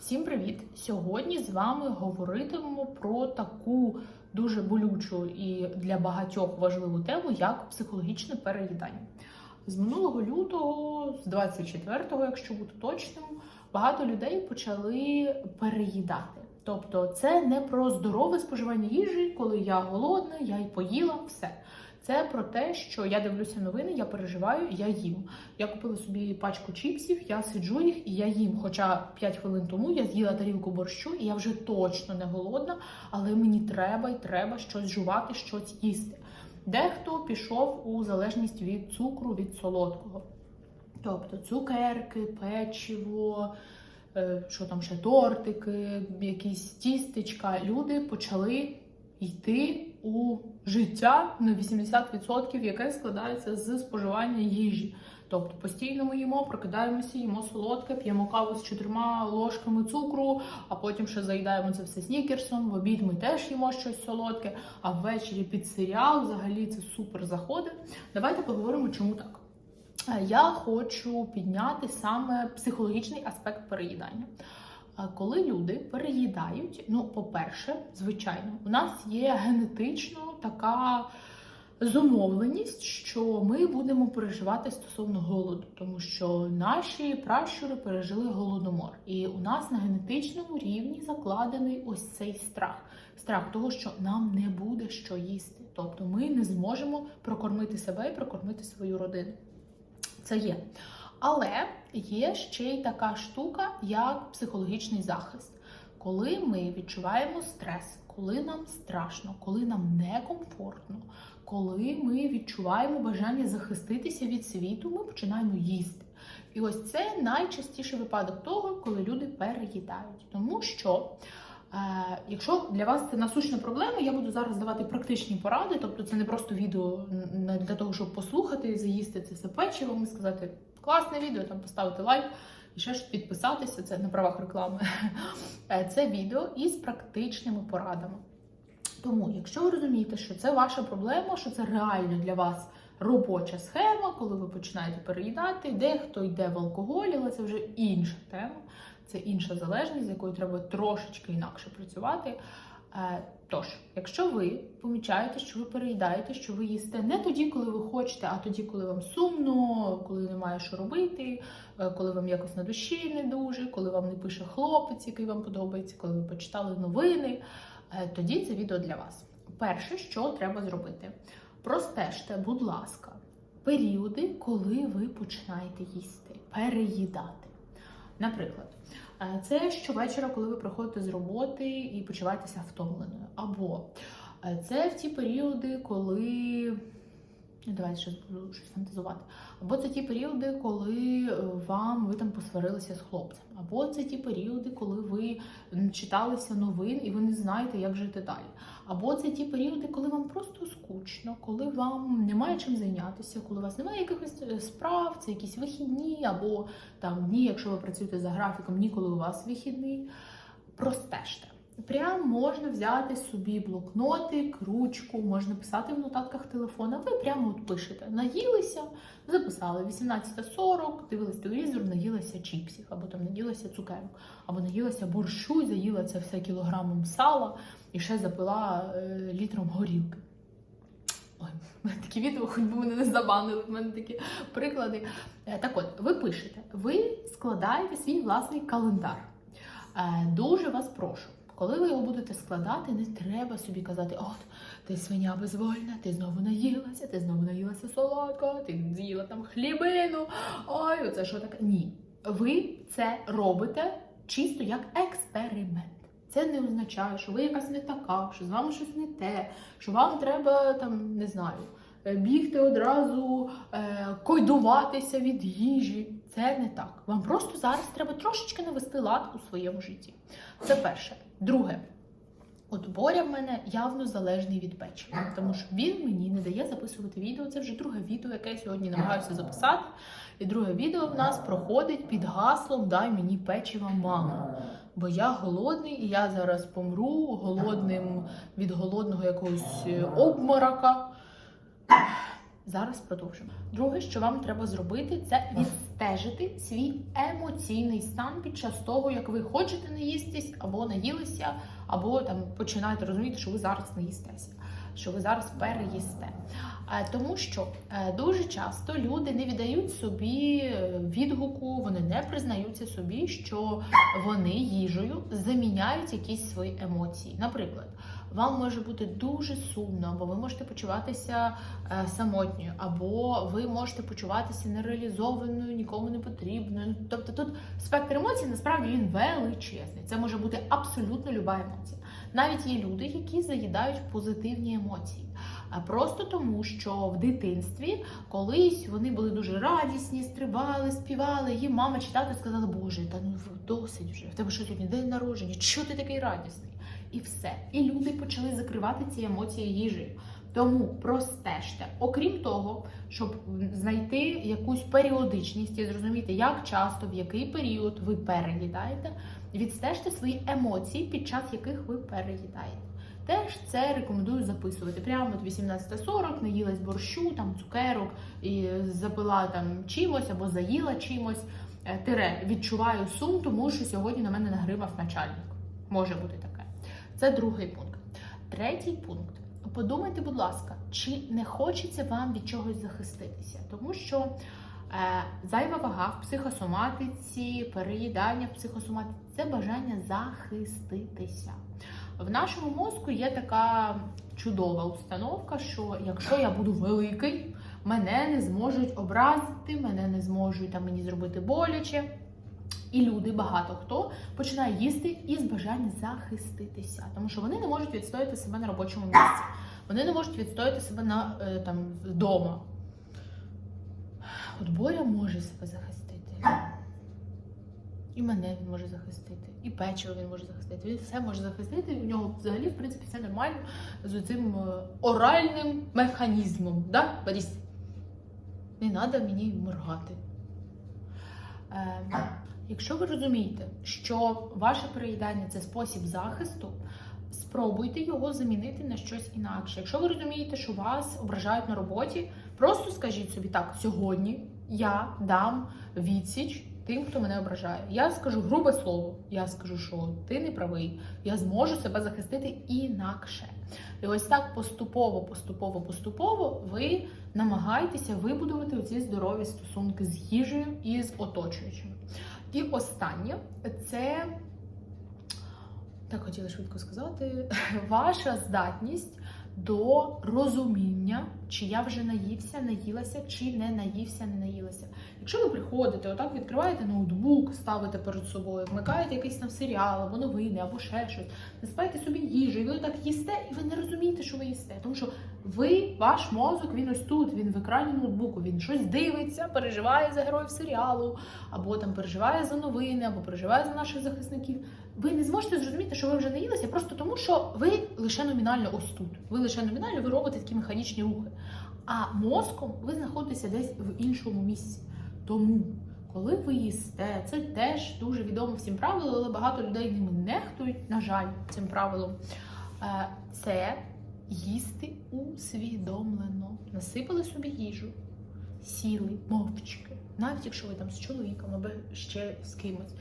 Всім привіт! Сьогодні з вами говоритимемо про таку дуже болючу і для багатьох важливу тему, як психологічне переїдання. З минулого лютого, з 24-го, якщо бути точним, багато людей почали переїдати. Тобто, це не про здорове споживання їжі, коли я голодна, я й поїла все. Це про те, що я дивлюся новини, я переживаю, я їм. Я купила собі пачку чіпсів, я сиджу їх і я їм. Хоча 5 хвилин тому я з'їла тарілку борщу, і я вже точно не голодна, але мені треба і треба щось жувати, щось їсти. Дехто пішов у залежність від цукру, від солодкого. Тобто цукерки, печиво, що там ще тортики, якісь тістечка. Люди почали йти у життя на 80%, яке складається з споживання їжі. Тобто постійно ми їмо, прокидаємося, їмо солодке, п'ємо каву з чотирма ложками цукру, а потім ще заїдаємо це все снікерсом. В обід ми теж їмо щось солодке, а ввечері під серіал взагалі це супер заходить. Давайте поговоримо, чому так. Е, Я хочу підняти саме психологічний аспект переїдання. Коли люди переїдають, ну, по-перше, звичайно, у нас є генетично така зумовленість, що ми будемо переживати стосовно голоду, тому що наші пращури пережили голодомор, і у нас на генетичному рівні закладений ось цей страх. Страх того, що нам не буде що їсти, тобто ми не зможемо прокормити себе і прокормити свою родину. Це є. Але є ще й така штука, як психологічний захист. Коли ми відчуваємо стрес, коли нам страшно, коли нам некомфортно, коли ми відчуваємо бажання захиститися від світу, ми починаємо їсти. І ось це найчастіший випадок того, коли люди переїдають. Тому що, якщо для вас це насущна проблема, я буду зараз давати практичні поради, тобто це не просто відео для того, щоб послухати, заїсти це все печивом і сказати класне відео, там поставити лайк. І ще ж підписатися, це на правах реклами. Е, Це відео із практичними порадами. Тому, якщо ви розумієте, що це ваша проблема, що це реально для вас робоча схема, коли ви починаєте переїдати, дехто йде в алкоголь, але це вже інша тема, це інша залежність, з якою треба трошечки інакше працювати. Е, Тож, якщо ви помічаєте, що ви переїдаєте, що ви їсте не тоді, коли ви хочете, а тоді, коли вам сумно, коли немає що робити, е, коли вам якось на душі не дуже, коли вам не пише хлопець, який вам подобається, коли ви почитали новини, е, тоді це відео для вас. Перше, що треба зробити, простежте, будь ласка, періоди, коли ви починаєте їсти, переїдати. Наприклад, е, це щовечора, коли ви приходите з роботи і почуваєтеся втомленою. Або е, це в ті періоди, коли. Ну, Давайте буду щось фантазувати. Або це ті періоди, коли е, вам ви там посварилися з хлопцем. Або це ті періоди, коли ви читалися новин і ви не знаєте, як жити далі. Або це ті періоди, коли вам просто скучно, коли вам немає чим зайнятися, коли у вас немає якихось е, справ, це якісь вихідні, або там дні, якщо ви працюєте за графіком, ні, коли у вас вихідний. Простежте. Прям можна взяти собі блокнотик, ручку, можна писати в нотатках телефона. Ви прямо от пишете. Наїлися, записали 18.40, дивились телевізор, наїлася чіпсів, або там наїлася цукерок, або наїлася борщу, заїла це все кілограмом сала і ще запила е, літром горілки. Ой, в мене такі відео, хоч би мене не забанили, в мене такі приклади. Е, Так от, ви пишете, ви складаєте свій власний календар. Е, Дуже вас прошу. Коли ви його будете складати, не треба собі казати, от ти свиня безвольна, ти знову наїлася, ти знову наїлася солодкого, ти з'їла там хлібину. Ой, оце що таке? Ні. Ви це робите чисто як експеримент. Це не означає, що ви якась не така, що з вами щось не те, що вам треба там, не знаю, е, бігти одразу, е, койдуватися від їжі. Це не так. Вам просто зараз треба трошечки навести лад у своєму житті. Це перше. Друге. От Боря в мене явно залежний від печива, тому що він мені не дає записувати відео. Це вже друге відео, яке я сьогодні намагаюся записати. І друге відео в нас проходить під гаслом Дай мені печива, мама. Бо я голодний і я зараз помру голодним від голодного якогось е, обморока. Зараз продовжимо. Друге, що вам треба зробити, це стежити свій емоційний стан під час того, як ви хочете наїстись, або наїлися, або там починаєте розуміти, що ви зараз наїстеся, що ви зараз переїсте. Е, Тому що е, дуже часто люди не віддають собі е, відгуку, вони не признаються собі, що вони їжею заміняють якісь свої емоції. Наприклад, вам може бути дуже сумно, або ви можете почуватися самотньою, або ви можете почуватися нереалізованою, нікому не потрібною. Тобто тут спектр емоцій насправді він величезний. Це може бути абсолютно люба емоція. Навіть є люди, які заїдають позитивні емоції. Просто тому, що в дитинстві колись вони були дуже радісні, стрибали, співали. Їм мама читати сказала, Боже, та ну досить вже. В тебе що сьогодні день народження? Чого ти такий радісний? І все. І люди почали закривати ці емоції їжею. Тому простежте, окрім того, щоб знайти якусь періодичність і зрозуміти, як часто, в який період ви переїдаєте, відстежте свої емоції, під час яких ви переїдаєте. Теж це рекомендую записувати. Прямо от 18.40 наїлась борщу, там цукерок і запила там чимось або заїла чимось. Е, Тире відчуваю сум, тому що сьогодні на мене нагримав начальник. Може бути таке. Це другий пункт. Третій пункт. Подумайте, будь ласка, чи не хочеться вам від чогось захиститися, тому що е, зайва вага в психосоматиці, переїдання в психосоматиці це бажання захиститися. В нашому мозку є така чудова установка, що якщо я буду великий, мене не зможуть образити, мене не зможуть там мені зробити боляче. І люди, багато хто починає їсти із бажання захиститися, тому що вони не можуть відстояти себе на робочому місці, вони не можуть відстояти себе на е, там вдома. От Боря може себе захистити. І мене він може захистити, і печиво він може захистити. Він все може захистити. У нього взагалі, в принципі, все нормально з цим оральним механізмом. Да, Борис? Не треба мені моргати. Е, якщо ви розумієте, що ваше переїдання це спосіб захисту, спробуйте його замінити на щось інакше. Якщо ви розумієте, що вас ображають на роботі, просто скажіть собі так: сьогодні я дам відсіч тим, хто мене ображає. Я скажу грубе слово, я скажу, що ти не правий, я зможу себе захистити інакше. І ось так поступово, поступово, поступово ви намагаєтеся вибудувати оці здорові стосунки з їжею і з оточуючими. І останнє це так хотіла швидко сказати, ваша здатність до розуміння, чи я вже наївся, наїлася, чи не наївся, не наїлася. Якщо ви приходите, отак відкриваєте ноутбук, ставите перед собою, вмикаєте якийсь там серіал або новини, або ще щось, насипаєте собі їжу, і ви так їсте, і ви не розумієте, що ви їсте. Тому що ви, ваш мозок, він ось тут, він в екрані ноутбуку, він щось дивиться, переживає за героїв серіалу, або там переживає за новини, або переживає за наших захисників. Ви не зможете зрозуміти, що ви вже наїлися, просто тому, що ви лише номінально ось тут. Ви лише номінально ви робите такі механічні рухи. А мозком ви знаходитеся десь в іншому місці. Тому, коли ви їсте, це теж дуже відомо всім правило, але багато людей ними нехтують, на жаль, цим правилом. Е, Це їсти усвідомлено. Насипали собі їжу, сіли мовчки, навіть якщо ви там з чоловіком або ще з кимось.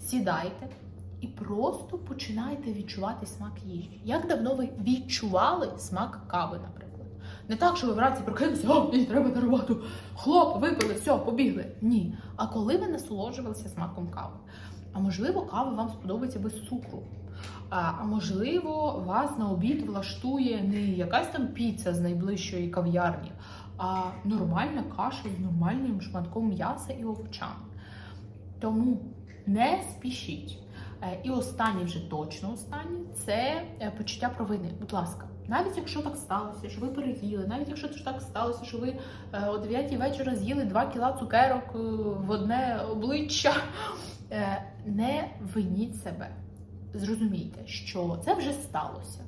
Сідайте і просто починайте відчувати смак їжі. Як давно ви відчували смак кави, наприклад? Не так, що ви вранці прокинулися, о, мені треба на роботу. Хлоп, випили, все, побігли. Ні. А коли ви насолоджувалися смаком кави? А можливо, кава вам сподобається без цукру. А можливо, вас на обід влаштує не якась там піца з найближчої кав'ярні, а нормальна каша з нормальним шматком м'яса і овочами. Тому не спішіть. Е, І останнє, вже точно останнє, це е, почуття провини. Будь ласка, навіть якщо так сталося, що ви переїли, навіть якщо так сталося, що ви е, о 9 вечора з'їли 2 кіла цукерок в одне обличчя, не виніть себе. Зрозумійте, що це вже сталося.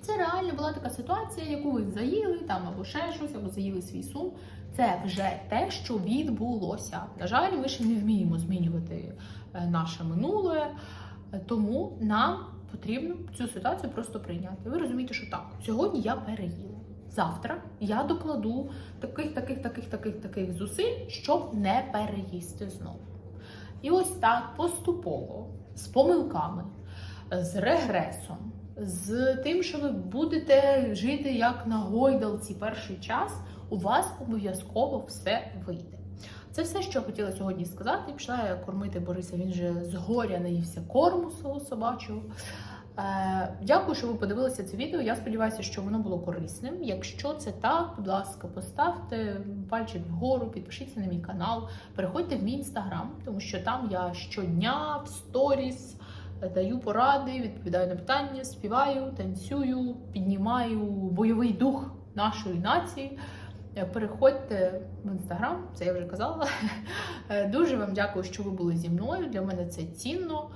Це реально була така ситуація, яку ви заїли там або ще щось, або заїли свій сум. Це вже те, що відбулося. На жаль, ми ще не вміємо змінювати наше минуле, Е, тому нам потрібно цю ситуацію просто прийняти. Ви розумієте, що так, сьогодні я переїла. завтра я докладу таких, таких, таких, таких, таких зусиль, щоб не переїсти знову. І ось так поступово, з помилками, з регресом, з тим, що ви будете жити як на гойдалці перший час, у вас обов'язково все вийде. Це все, що хотіла сьогодні сказати. Пішла я кормити Бориса. Він же згоря наївся корму свого собачого. Е, Дякую, що ви подивилися це відео. Я сподіваюся, що воно було корисним. Якщо це так, будь ласка, поставте пальчик вгору, підпишіться на мій канал, переходьте в мій інстаграм, тому що там я щодня в сторіс е, даю поради, відповідаю на питання, співаю, танцюю, піднімаю бойовий дух нашої нації. Е, Переходьте в інстаграм, це я вже казала. Е, Дуже вам дякую, що ви були зі мною. Для мене це цінно.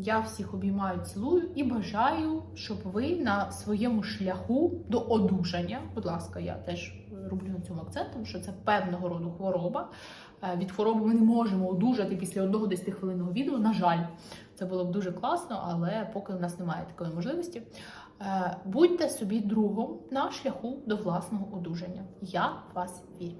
Я всіх обіймаю, цілую і бажаю, щоб ви на своєму шляху до одужання. Будь ласка, я теж роблю на цьому акцент, тому що це певного роду хвороба. Е, Від хвороби ми не можемо одужати після одного 10 хвилинного відео. На жаль, це було б дуже класно, але поки у нас немає такої можливості. Е, Будьте собі другом на шляху до власного одужання. Я вас вірю.